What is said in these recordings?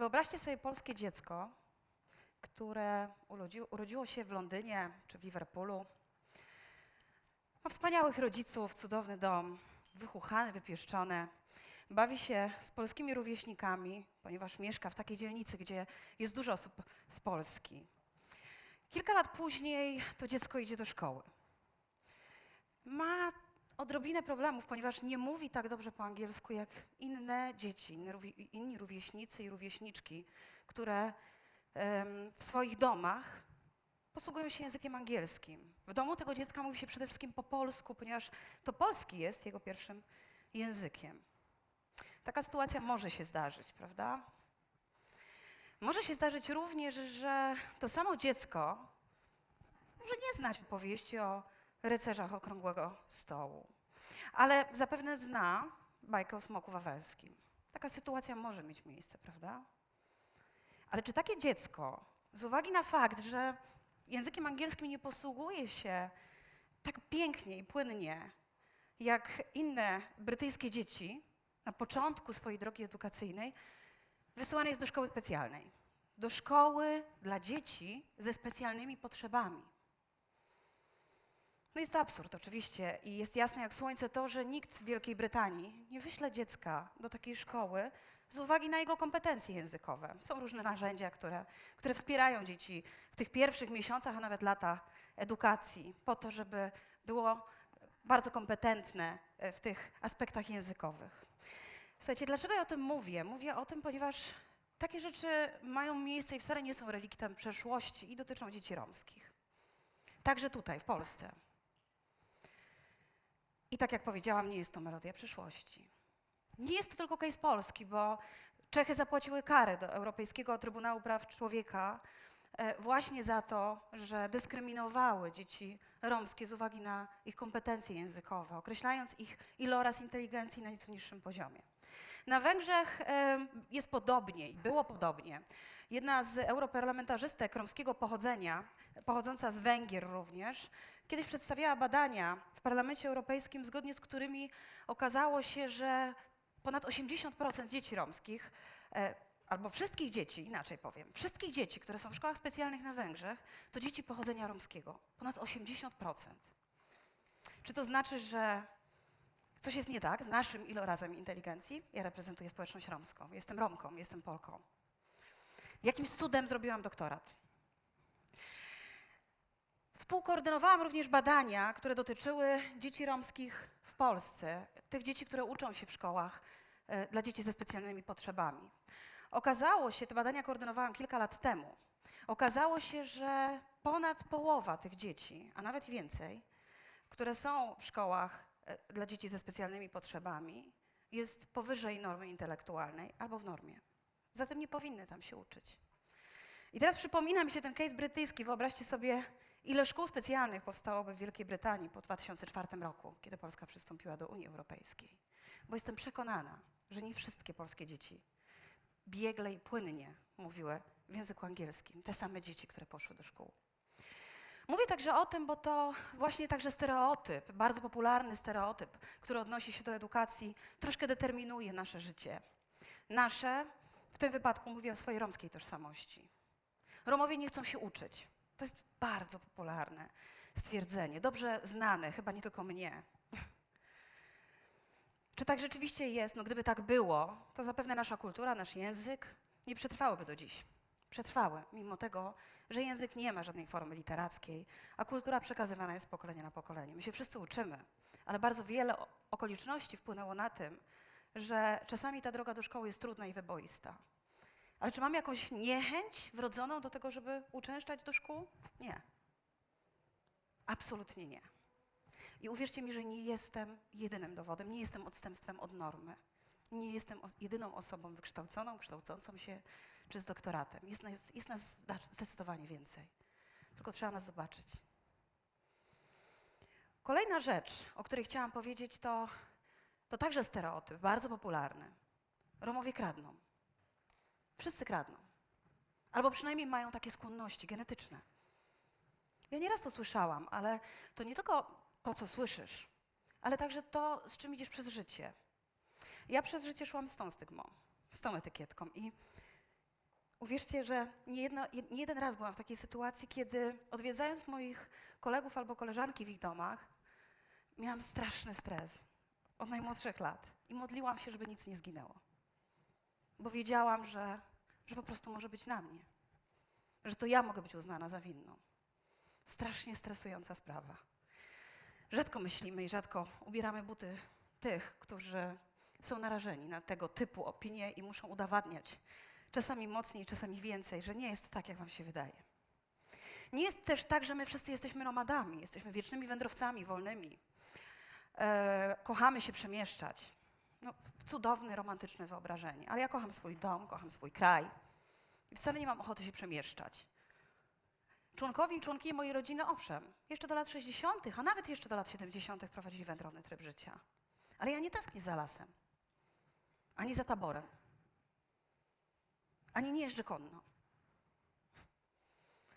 Wyobraźcie sobie polskie dziecko, które urodziło, się w Londynie czy w Liverpoolu. Ma wspaniałych rodziców, cudowny dom, wychuchane, wypieszczone. Bawi się z polskimi rówieśnikami, ponieważ mieszka w takiej dzielnicy, gdzie jest dużo osób z Polski. Kilka lat później to dziecko idzie do szkoły. Ma odrobinę problemów, ponieważ nie mówi tak dobrze po angielsku jak inne dzieci, inni rówieśnicy i rówieśniczki, które w swoich domach posługują się językiem angielskim. W domu tego dziecka mówi się przede wszystkim po polsku, ponieważ to polski jest jego pierwszym językiem. Taka sytuacja może się zdarzyć, prawda? Może się zdarzyć również, że to samo dziecko może nie znać opowieści o rycerzach okrągłego stołu, ale zapewne zna bajkę o smoku wawelskim. Taka sytuacja może mieć miejsce, prawda? Ale czy takie dziecko, z uwagi na fakt, że językiem angielskim nie posługuje się tak pięknie i płynnie jak inne brytyjskie dzieci na początku swojej drogi edukacyjnej, wysyłane jest do szkoły specjalnej. Do szkoły dla dzieci ze specjalnymi potrzebami. No jest to absurd oczywiście i jest jasne jak słońce to, że nikt w Wielkiej Brytanii nie wyśle dziecka do takiej szkoły z uwagi na jego kompetencje językowe. Są różne narzędzia, które, które wspierają dzieci w tych pierwszych miesiącach, a nawet latach edukacji, po to, żeby było bardzo kompetentne e, w tych aspektach językowych. Słuchajcie, dlaczego ja o tym mówię? Mówię o tym, ponieważ takie rzeczy mają miejsce i wcale nie są reliktem przeszłości i dotyczą dzieci romskich. Także tutaj, w Polsce. I tak jak powiedziałam, nie jest to melodia przyszłości. Nie jest to tylko case Polski, bo Czechy zapłaciły karę do Europejskiego Trybunału Praw Człowieka e, właśnie za to, że dyskryminowały dzieci romskie z uwagi na ich kompetencje językowe, określając ich iloraz inteligencji na nieco niższym poziomie. Na Węgrzech e, jest podobnie i było podobnie. Jedna z europarlamentarzystek romskiego pochodzenia, pochodząca z Węgier również, kiedyś przedstawiała badania w Parlamencie Europejskim, zgodnie z którymi okazało się, że ponad 80% dzieci romskich, e, albo wszystkich dzieci, inaczej powiem, wszystkich dzieci, które są w szkołach specjalnych na Węgrzech, to dzieci pochodzenia romskiego. Ponad 80%. Czy to znaczy, że coś jest nie tak z naszym ilorazem inteligencji? Ja reprezentuję społeczność romską. Jestem Romką, jestem Polką. Jakimś cudem zrobiłam doktorat. Współkoordynowałam również badania, które dotyczyły dzieci romskich w Polsce, tych dzieci, które uczą się w szkołach e, dla dzieci ze specjalnymi potrzebami. Okazało się, te badania koordynowałam kilka lat temu, okazało się, że ponad połowa tych dzieci, a nawet więcej, które są w szkołach e, dla dzieci ze specjalnymi potrzebami, jest powyżej normy intelektualnej albo w normie. Zatem nie powinny tam się uczyć. I teraz przypomina mi się ten case brytyjski. Wyobraźcie sobie, ile szkół specjalnych powstałoby w Wielkiej Brytanii po 2004 roku, kiedy Polska przystąpiła do Unii Europejskiej. Bo jestem przekonana, że nie wszystkie polskie dzieci biegle i płynnie mówiły w języku angielskim. Te same dzieci, które poszły do szkół. Mówię także o tym, bo to właśnie także stereotyp, bardzo popularny stereotyp, który odnosi się do edukacji, troszkę determinuje nasze życie. Nasze, w tym wypadku mówię o swojej romskiej tożsamości. Romowie nie chcą się uczyć. To jest bardzo popularne stwierdzenie, dobrze znane, chyba nie tylko mnie. Czy tak rzeczywiście jest? No gdyby tak było, to zapewne nasza kultura, nasz język nie przetrwałyby do dziś. Przetrwały, mimo tego, że język nie ma żadnej formy literackiej, a kultura przekazywana jest z pokolenia na pokolenie. My się wszyscy uczymy, ale bardzo wiele okoliczności wpłynęło na tym, że czasami ta droga do szkoły jest trudna i wyboista. Ale czy mam jakąś niechęć wrodzoną do tego, żeby uczęszczać do szkół? Nie. Absolutnie nie. I uwierzcie mi, że nie jestem jedynym dowodem, nie jestem odstępstwem od normy. Nie jestem jedyną osobą wykształconą, kształcącą się czy z doktoratem. Jest nas, jest nas zdecydowanie więcej. Tylko trzeba nas zobaczyć. Kolejna rzecz, o której chciałam powiedzieć, to, to także stereotyp, bardzo popularny. Romowie kradną. Wszyscy kradną. Albo przynajmniej mają takie skłonności genetyczne. Ja nieraz to słyszałam, ale to nie tylko to, co słyszysz, ale także to, z czym idziesz przez życie. Ja przez życie szłam z tą stygmą, z tą etykietką i Uwierzcie, że nie, jedno, jed- nie jeden raz byłam w takiej sytuacji, kiedy odwiedzając moich kolegów albo koleżanki w ich domach, miałam straszny stres od najmłodszych lat i modliłam się, żeby nic nie zginęło. Bo wiedziałam, że, że po prostu może być na mnie, że to ja mogę być uznana za winną. Strasznie stresująca sprawa. Rzadko myślimy i rzadko ubieramy buty tych, którzy są narażeni na tego typu opinie i muszą udowadniać, czasami mocniej, czasami więcej, że nie jest tak, jak wam się wydaje. Nie jest też tak, że my wszyscy jesteśmy nomadami, jesteśmy wiecznymi wędrowcami, wolnymi. E, kochamy się przemieszczać. No, cudowne, romantyczne wyobrażenie. Ale ja kocham swój dom, kocham swój kraj i wcale nie mam ochoty się przemieszczać. Członkowie i członkinie mojej rodziny, owszem, jeszcze do lat 60., a nawet jeszcze do lat 70. prowadzili wędrowny tryb życia. Ale ja nie tęsknię za lasem, ani za taborem, ani nie jeżdżę konno,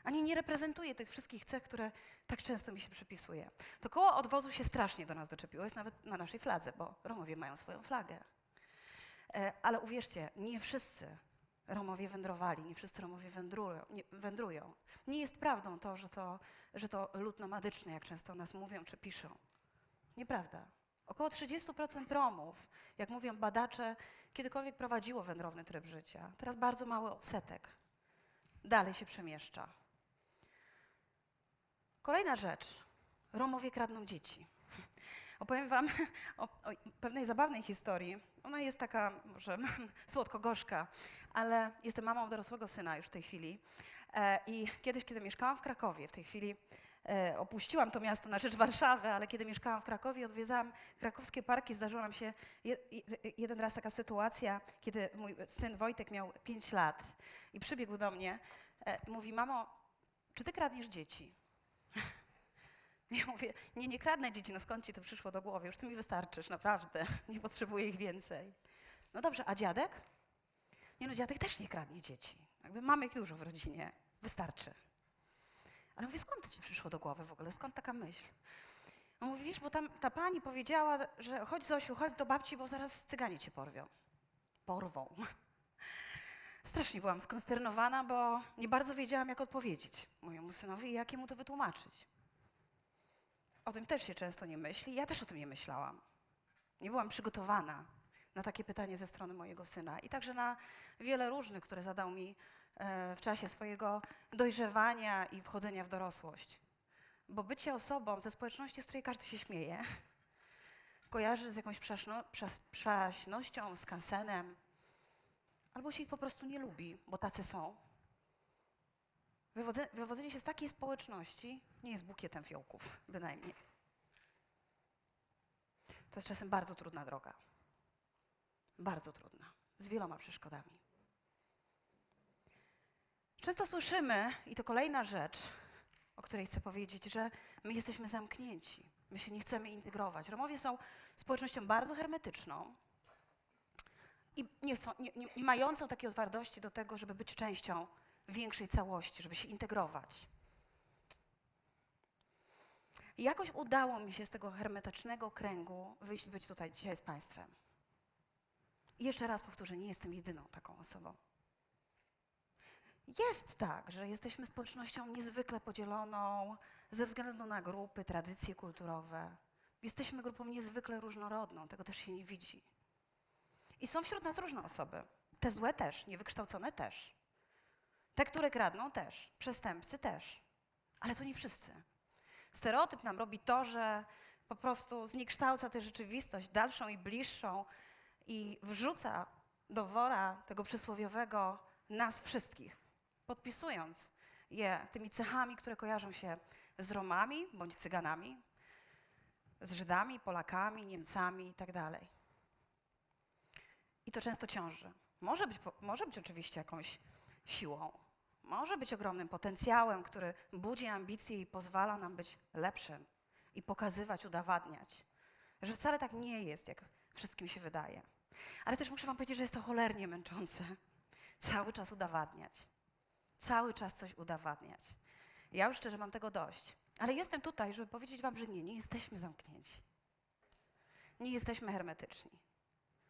ani nie reprezentuję tych wszystkich cech, które tak często mi się przypisuje. To koło odwozu się strasznie do nas doczepiło, jest nawet na naszej fladze, bo Romowie mają swoją flagę. E, Ale uwierzcie, nie wszyscy Romowie wędrowali, nie wszyscy Romowie wędrują. Nie, wędrują. nie jest prawdą to że, to, że to lud nomadyczny, jak często o nas mówią czy piszą. Nieprawda. Około 30% Romów, jak mówią badacze, kiedykolwiek prowadziło wędrowny tryb życia. Teraz bardzo mały odsetek dalej się przemieszcza. Kolejna rzecz. Romowie kradną dzieci. Opowiem wam o, o pewnej zabawnej historii. Ona jest taka może słodko-gorzka, ale jestem mamą dorosłego syna już w tej chwili. E, I kiedyś, kiedy mieszkałam w Krakowie, w tej chwili e, opuściłam to miasto na rzecz Warszawy, ale kiedy mieszkałam w Krakowie, odwiedzałam krakowskie parki, zdarzyła nam się je, je, jeden raz taka sytuacja, kiedy mój syn Wojtek miał 5 lat i przybiegł do mnie, e, mówi, mamo, czy ty kradniesz dzieci? Ja mówię, nie, nie kradnę dzieci, no skąd ci to przyszło do głowy? Już ty mi wystarczysz, naprawdę, nie potrzebuję ich więcej. No dobrze, a dziadek? Nie no, dziadek też nie kradnie dzieci. Jakby mamy ich dużo w rodzinie, wystarczy. Ale mówię, skąd to ci przyszło do głowy w ogóle, skąd taka myśl? On mówi, wiesz, bo tam ta pani powiedziała, że chodź Zosiu, chodź do babci, bo zaraz cyganie cię porwią. Porwą. Strasznie byłam skonsternowana, bo nie bardzo wiedziałam, jak odpowiedzieć mojemu synowi i jak to wytłumaczyć. O tym też się często nie myśli. Ja też o tym nie myślałam. Nie byłam przygotowana na takie pytanie ze strony mojego syna i także na wiele różnych, które zadał mi e, w czasie swojego dojrzewania i wchodzenia w dorosłość. Bo bycie osobą ze społeczności, z której każdy się śmieje, kojarzy z jakąś przes, przaśnością, skansenem, albo się ich po prostu nie lubi, bo tacy są. Wywodze, wywodzenie się z takiej społeczności nie jest bukietem fiołków, bynajmniej. To jest czasem bardzo trudna droga. Bardzo trudna, z wieloma przeszkodami. Często słyszymy, i to kolejna rzecz, o której chcę powiedzieć, że my jesteśmy zamknięci, my się nie chcemy integrować. Romowie są społecznością bardzo hermetyczną i nie, nie, nie, nie mającą takiej otwartości do tego, żeby być częścią większej całości, żeby się integrować. Jakoś udało mi się z tego hermetycznego kręgu wyjść, być tutaj dzisiaj z Państwem. I jeszcze raz powtórzę, nie jestem jedyną taką osobą. Jest tak, że jesteśmy społecznością niezwykle podzieloną ze względu na grupy, tradycje kulturowe. Jesteśmy grupą niezwykle różnorodną, tego też się nie widzi. I są wśród nas różne osoby. Te złe też, niewykształcone też. Te, które kradną też, przestępcy też. Ale to nie wszyscy. Stereotyp nam robi to, że po prostu zniekształca tę rzeczywistość dalszą i bliższą i wrzuca do wora tego przysłowiowego nas wszystkich, podpisując je tymi cechami, które kojarzą się z Romami bądź Cyganami, z Żydami, Polakami, Niemcami itd. To często ciąży. Może być, może być oczywiście jakąś siłą, może być ogromnym potencjałem, który budzi ambicje i pozwala nam być lepszym i pokazywać, udowadniać, że wcale tak nie jest, jak wszystkim się wydaje. Ale też muszę Wam powiedzieć, że jest to cholernie męczące. Cały czas udowadniać. Cały czas coś udowadniać. Ja już szczerze mam tego dość. Ale jestem tutaj, żeby powiedzieć Wam, że nie, nie jesteśmy zamknięci. Nie jesteśmy hermetyczni.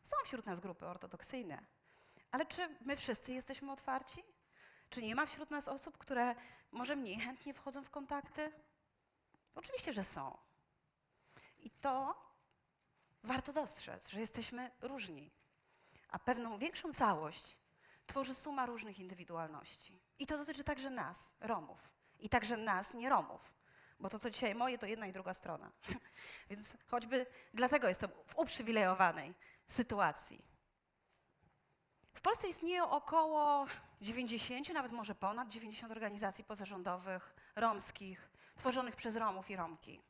Są wśród nas grupy ortodoksyjne. Ale czy my wszyscy jesteśmy otwarci? Czy nie ma wśród nas osób, które może mniej chętnie wchodzą w kontakty? Oczywiście, że są. I to warto dostrzec, że jesteśmy różni. A pewną większą całość tworzy suma różnych indywidualności. I to dotyczy także nas, Romów. I także nas, nie Romów. Bo to, co dzisiaj moje, to jedna i druga strona. Więc choćby dlatego jestem w uprzywilejowanej sytuacji. W Polsce istnieje około 90, nawet może ponad 90 organizacji pozarządowych, romskich, tworzonych przez Romów i Romki.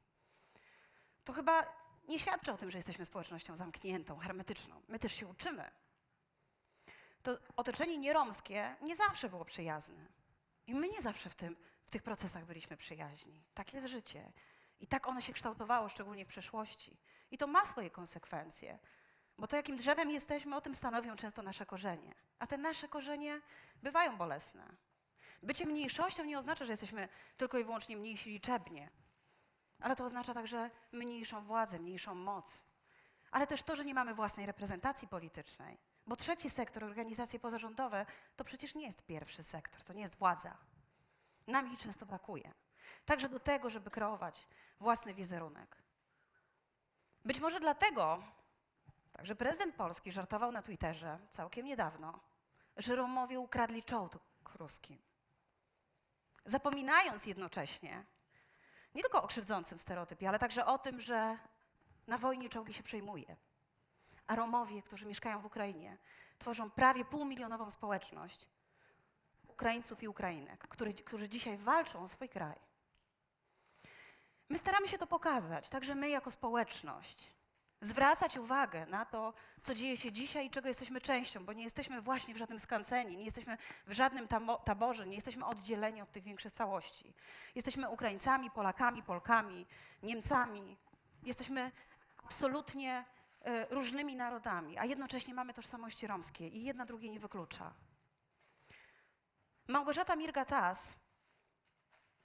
To chyba nie świadczy o tym, że jesteśmy społecznością zamkniętą, hermetyczną. My też się uczymy. To otoczenie nieromskie nie zawsze było przyjazne. I my nie zawsze w, tym, w tych procesach byliśmy przyjaźni. Tak jest życie. I tak ono się kształtowało, szczególnie w przeszłości. I to ma swoje konsekwencje. Bo to, jakim drzewem jesteśmy, o tym stanowią często nasze korzenie. A te nasze korzenie bywają bolesne. Bycie mniejszością nie oznacza, że jesteśmy tylko i wyłącznie mniejsi liczebnie, ale to oznacza także mniejszą władzę, mniejszą moc. Ale też to, że nie mamy własnej reprezentacji politycznej. Bo trzeci sektor, organizacje pozarządowe, to przecież nie jest pierwszy sektor, to nie jest władza. Nam jej często brakuje. Także do tego, żeby kreować własny wizerunek. Być może dlatego, także prezydent Polski żartował na Twitterze całkiem niedawno, że Romowie ukradli czołg ruskim. Zapominając jednocześnie nie tylko o krzywdzącym stereotypie, ale także o tym, że na wojnie czołgi się przejmuje. A Romowie, którzy mieszkają w Ukrainie, tworzą prawie półmilionową społeczność Ukraińców i Ukrainek, którzy, którzy dzisiaj walczą o swój kraj. My staramy się to pokazać, także my jako społeczność. Zwracać uwagę na to, co dzieje się dzisiaj i czego jesteśmy częścią, bo nie jesteśmy właśnie w żadnym skansenie, nie jesteśmy w żadnym taborze, nie jesteśmy oddzieleni od tych większych całości. Jesteśmy Ukraińcami, Polakami, Polkami, Niemcami. Jesteśmy absolutnie e, różnymi narodami, a jednocześnie mamy tożsamości romskie i jedna drugiej nie wyklucza. Małgorzata Mirga-Tas,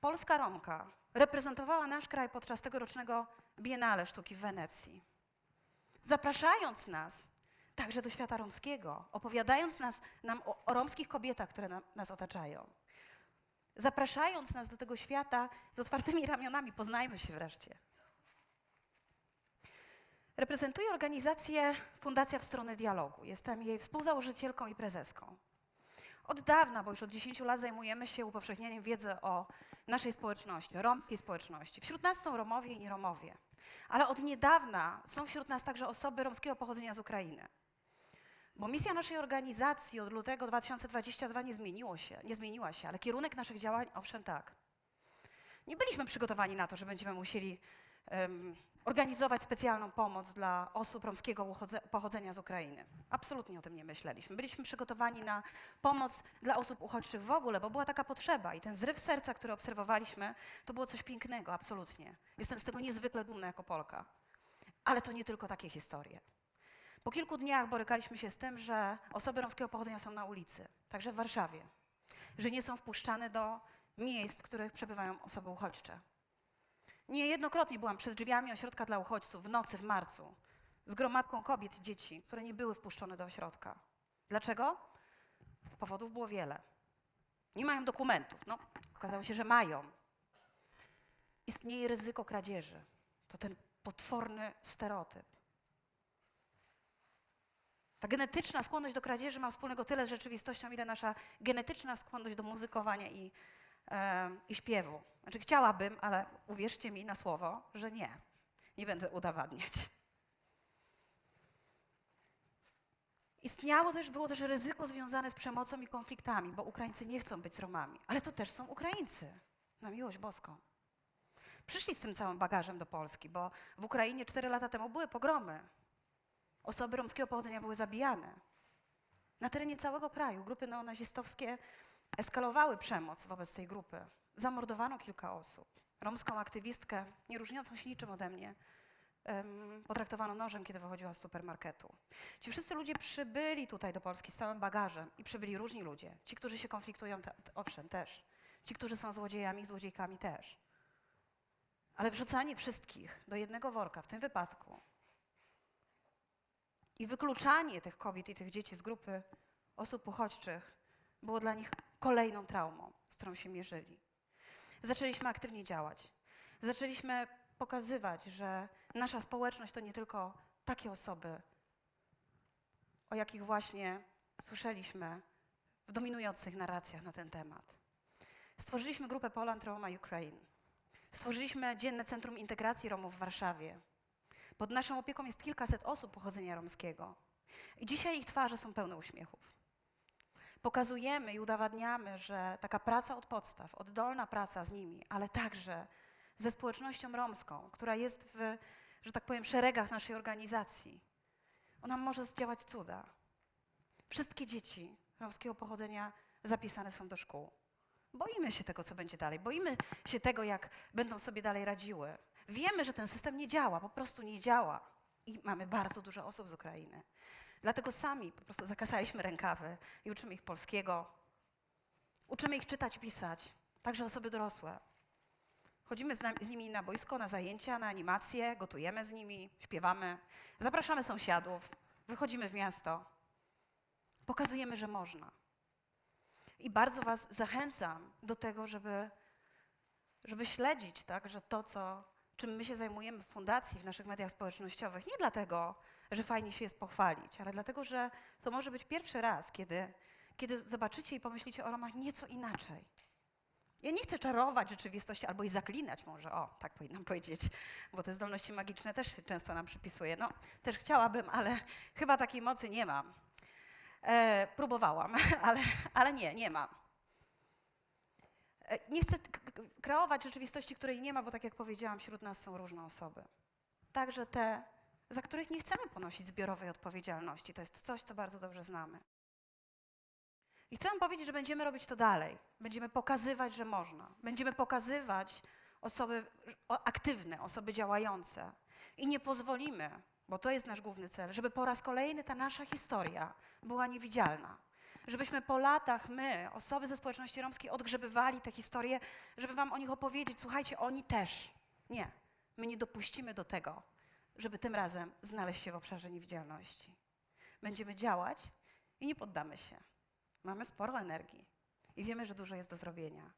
polska Romka, reprezentowała nasz kraj podczas tegorocznego Biennale Sztuki w Wenecji. Zapraszając nas także do świata romskiego, opowiadając nas, nam o, o romskich kobietach, które nas otaczają. Zapraszając nas do tego świata z otwartymi ramionami, poznajmy się wreszcie. Reprezentuję organizację Fundacja w stronę dialogu. Jestem jej współzałożycielką i prezeską. Od dawna, bo już od 10 lat zajmujemy się upowszechnianiem wiedzy o naszej społeczności, romskiej społeczności. Wśród nas są Romowie i nieromowie, ale od niedawna są wśród nas także osoby romskiego pochodzenia z Ukrainy. Bo misja naszej organizacji od lutego 2022 nie, zmieniło się, nie zmieniła się, ale kierunek naszych działań, owszem tak. Nie byliśmy przygotowani na to, że będziemy musieli em, organizować specjalną pomoc dla osób romskiego pochodzenia z Ukrainy. Absolutnie o tym nie myśleliśmy. Byliśmy przygotowani na pomoc dla osób uchodźczych w ogóle, bo była taka potrzeba i ten zryw serca, który obserwowaliśmy, to było coś pięknego, absolutnie. Jestem z tego niezwykle dumna jako Polka. Ale to nie tylko takie historie. Po kilku dniach borykaliśmy się z tym, że osoby romskiego pochodzenia są na ulicy, także w Warszawie, że nie są wpuszczane do miejsc, w których przebywają osoby uchodźcze. Niejednokrotnie byłam przed drzwiami ośrodka dla uchodźców w nocy w marcu z gromadką kobiet i dzieci, które nie były wpuszczone do ośrodka. Dlaczego? Powodów było wiele. Nie mają dokumentów. No, okazało się, że mają. Istnieje ryzyko kradzieży. To ten potworny stereotyp. Ta genetyczna skłonność do kradzieży ma wspólnego tyle z rzeczywistością, ile nasza genetyczna skłonność do muzykowania i, i śpiewu. Znaczy chciałabym, ale uwierzcie mi na słowo, że nie. Nie będę udowadniać. Istniało też, było też ryzyko związane z przemocą i konfliktami, bo Ukraińcy nie chcą być Romami, ale to też są Ukraińcy, na miłość boską. Przyszli z tym całym bagażem do Polski, bo w Ukrainie cztery lata temu były pogromy. Osoby romskiego pochodzenia były zabijane. Na terenie całego kraju grupy neonazistowskie eskalowały przemoc wobec tej grupy. Zamordowano kilka osób. Romską aktywistkę, nie różniącą się niczym ode mnie, potraktowano nożem, kiedy wychodziła z supermarketu. Ci wszyscy ludzie przybyli tutaj do Polski z całym bagażem i przybyli różni ludzie. Ci, którzy się konfliktują, te- owszem, też. Ci, którzy są złodziejami, złodziejkami też. Ale wrzucanie wszystkich do jednego worka w tym wypadku i wykluczanie tych kobiet i tych dzieci z grupy osób uchodźczych było dla nich kolejną traumą, z którą się mierzyli. Zaczęliśmy aktywnie działać. Zaczęliśmy pokazywać, że nasza społeczność to nie tylko takie osoby, o jakich właśnie słyszeliśmy w dominujących narracjach na ten temat. Stworzyliśmy grupę Poland Roma Ukraine. Stworzyliśmy Dzienne Centrum Integracji Romów w Warszawie. Pod naszą opieką jest kilkaset osób pochodzenia romskiego. I dzisiaj ich twarze są pełne uśmiechów. Pokazujemy i udowadniamy, że taka praca od podstaw, oddolna praca z nimi, ale także ze społecznością romską, która jest w, że tak powiem, szeregach naszej organizacji, ona może zdziałać cuda. Wszystkie dzieci romskiego pochodzenia zapisane są do szkół. Boimy się tego, co będzie dalej. Boimy się tego, jak będą sobie dalej radziły. Wiemy, że ten system nie działa, po prostu nie działa. I mamy bardzo dużo osób z Ukrainy. Dlatego sami po prostu zakasaliśmy rękawy i uczymy ich polskiego. Uczymy ich czytać, pisać, także osoby dorosłe. Chodzimy z, nami, z nimi na boisko, na zajęcia, na animacje, gotujemy z nimi, śpiewamy, zapraszamy sąsiadów, wychodzimy w miasto. Pokazujemy, że można. I bardzo Was zachęcam do tego, żeby, żeby śledzić tak, że to, co, czym my się zajmujemy w fundacji, w naszych mediach społecznościowych, nie dlatego, że fajnie się jest pochwalić, ale dlatego, że to może być pierwszy raz, kiedy, kiedy zobaczycie i pomyślicie o Romach nieco inaczej. Ja nie chcę czarować rzeczywistości albo jej zaklinać może, o, tak powinnam powiedzieć, bo te zdolności magiczne też się często nam przypisuje. No, też chciałabym, ale chyba takiej mocy nie mam. E, próbowałam, ale, ale nie, nie mam. E, nie chcę kreować rzeczywistości, której nie ma, bo tak jak powiedziałam, wśród nas są różne osoby. Także te, za których nie chcemy ponosić zbiorowej odpowiedzialności. To jest coś, co bardzo dobrze znamy. I chcę wam powiedzieć, że będziemy robić to dalej. Będziemy pokazywać, że można. Będziemy pokazywać osoby aktywne, osoby działające. I nie pozwolimy, bo to jest nasz główny cel, żeby po raz kolejny ta nasza historia była niewidzialna. Żebyśmy po latach, my, osoby ze społeczności romskiej, odgrzebywali te historie, żeby wam o nich opowiedzieć. Słuchajcie, oni też. Nie, my nie dopuścimy do tego, żeby tym razem znaleźć się w obszarze niewidzialności. Będziemy działać i nie poddamy się. Mamy sporo energii i wiemy, że dużo jest do zrobienia.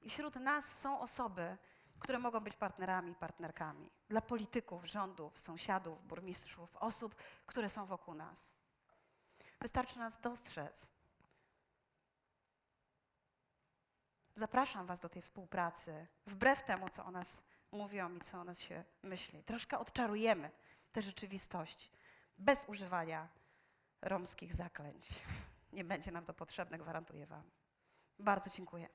I wśród nas są osoby, które mogą być partnerami partnerkami dla polityków, rządów, sąsiadów, burmistrzów, osób, które są wokół nas. Wystarczy nas dostrzec. Zapraszam Was do tej współpracy, wbrew temu, co o nas mówią i co o nas się myśli. Troszkę odczarujemy tę rzeczywistość bez używania romskich zaklęć. Nie będzie nam to potrzebne, gwarantuję Wam. Bardzo dziękuję.